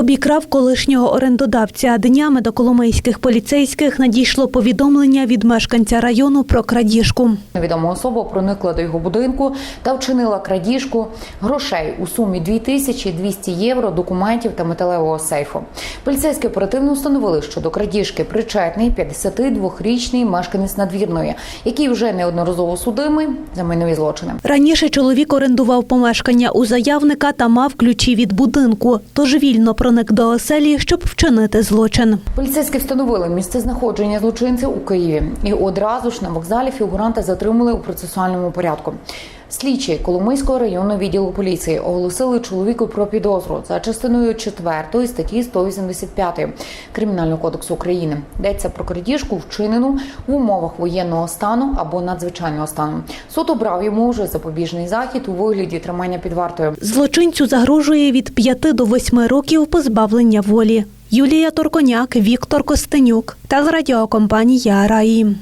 Обікрав колишнього орендодавця. Днями до коломийських поліцейських надійшло повідомлення від мешканця району про крадіжку. Невідома особа проникла до його будинку та вчинила крадіжку грошей у сумі 2200 євро, документів та металевого сейфу. Поліцейські оперативно встановили, що до крадіжки причетний 52-річний мешканець надвірної, який вже неодноразово судимий за майнові злочини. Раніше чоловік орендував помешкання у заявника та мав ключі від будинку, тож вільно проник до оселі, щоб вчинити злочин. Поліцейські встановили місце знаходження злочинців у Києві і одразу ж на вокзалі фігуранта затримали у процесуальному порядку. Слідчі Коломийського районного відділу поліції оголосили чоловіку про підозру за частиною 4 статті 185 Кримінального кодексу України. Йдеться про крадіжку, вчинену в умовах воєнного стану або надзвичайного стану. Суд обрав йому вже запобіжний захід у вигляді тримання під вартою. Злочинцю загрожує від 5 до 8 років позбавлення волі. Юлія Торконяк, Віктор Костенюк радіокомпанії Раї.